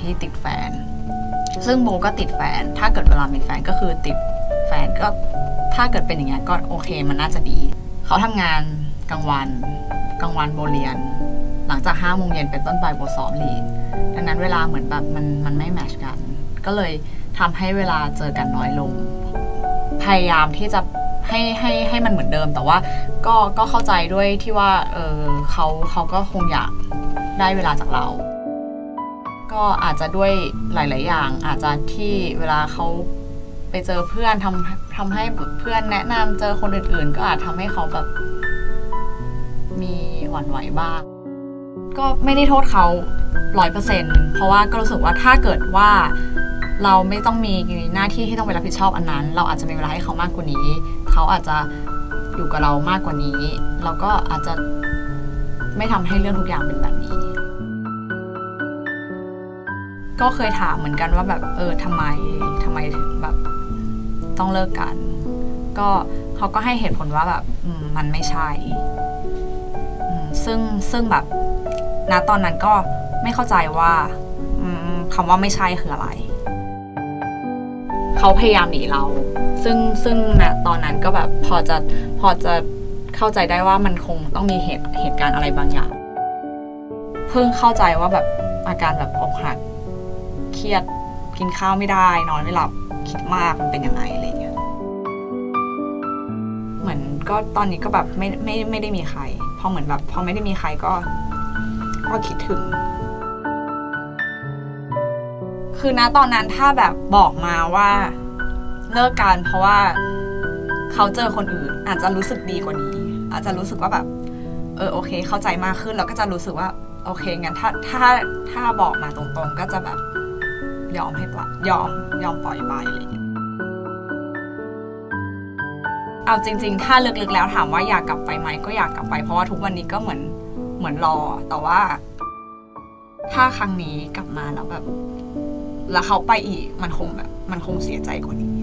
ที่ติดแฟน ซึ่งโบก็ติดแฟน ถ้าเกิดเวลามีแฟนก็คือติดแฟนก็ถ้าเกิดเป็นอย่างเงี้ยก็โอเคมันน่าจะดี เขาทำงานกลางวันกลางวันโบเรียน หลังจากห้าโมงเย็นเป็นต้นไปโบซ้อมลีดดังนั้นเวลาเหมือนแบบมันมันไม่แมชกัน ก็เลยทำให้เวลาเจอกันน้อยลง พยายามที่จะให้ให้ให้มันเหมือนเดิม แต่ว่าก็ก็เข้าใจด้วยที่ว่าเออเขาเขาก็คงอยากได้เวลาจากเรา ก็อาจจะด้วยหลาย ๆ อย่าง อาจจะที่เวลาเขาไปเจอเพื่อนทำทำให้เพื่อนแนะนำเจอคนอื่น ๆ ก็อาจทำให้เขาแบบ มีหวั่นไหวบ้าง ก็ไม่ได้โทษเขาร้อยเปอร์เซ็นเพราะว่าก็รู้สึกว่าถ้าเกิดว่าเราไม่ต้องมีหน้าที่ที่ต้องไปรับผิดชอบอันนั้น เราอาจจะมีเวลาให้เขามากกว่านี้ เขาอาจจะอยู่กับเรามากกว่านี้ เราก็อาจจะไม่ทำให้เรื่องทุกอย่างเป็นแบบนี้ ก็เคยถามเหมือนกันว่าแบบเออทำไมทำไมถึงแบบต้องเลิกกัน ก็เขาก็ให้เหตุผลว่าแบบมันไม่ใช่ซึ่งซึ่งแบบณตอนนั้นก็ไม่เข้าใจว่าคำว่าไม่ใช่คืออะไร เขาพยายามหนีเรา ซึ่งซึ่งณตอนนั้นก็แบบพอจะพอจะเข้าใจได้ว่ามันคงต้องมีเหตุเหตุการณ์อะไรบางอย่าง เพิ่งเข้าใจว่าแบบอาการแบบอกหัก เครียดกินข้าวไม่ได้ นอนไม่หลับคิดมากมันเป็นยังไงอะไรเงี้ยเหมือนก็ตอนนี้ก็แบบไม่ไม่ไม่ได้มีใครพอเหมือนแบบพอไม่ได้มีใครก็ ก็คิดถึง คือณตอนนั้นถ้าแบบบอกมาว่าเลิกกันเพราะว่าเขาเจอคนอื่น อาจจะรู้สึกดีกว่านี้ อาจจะรู้สึกว่าแบบเออโอเค เข้าใจมากขึ้นแล้วก็จะรู้สึกว่า โอเคงั้นถ้าถ้าถ้าบอกมาตรงๆ ก็จะแบบ ยอมให้ปล่อยยอมยอมปล่อยไปอะไรอย่างเงี้ยเอาจริง ๆ ถ้าลึกๆแล้วถามว่าอยากกลับไปไหมก็อยากกลับไปเพราะว่าทุกวันนี้ก็เหมือนเหมือนรอ แต่ว่า ถ้าครั้งนี้กลับมาแล้วแบบ แล้วเขาไปอีกมันคงแบบ มันคงเสียใจกว่านี้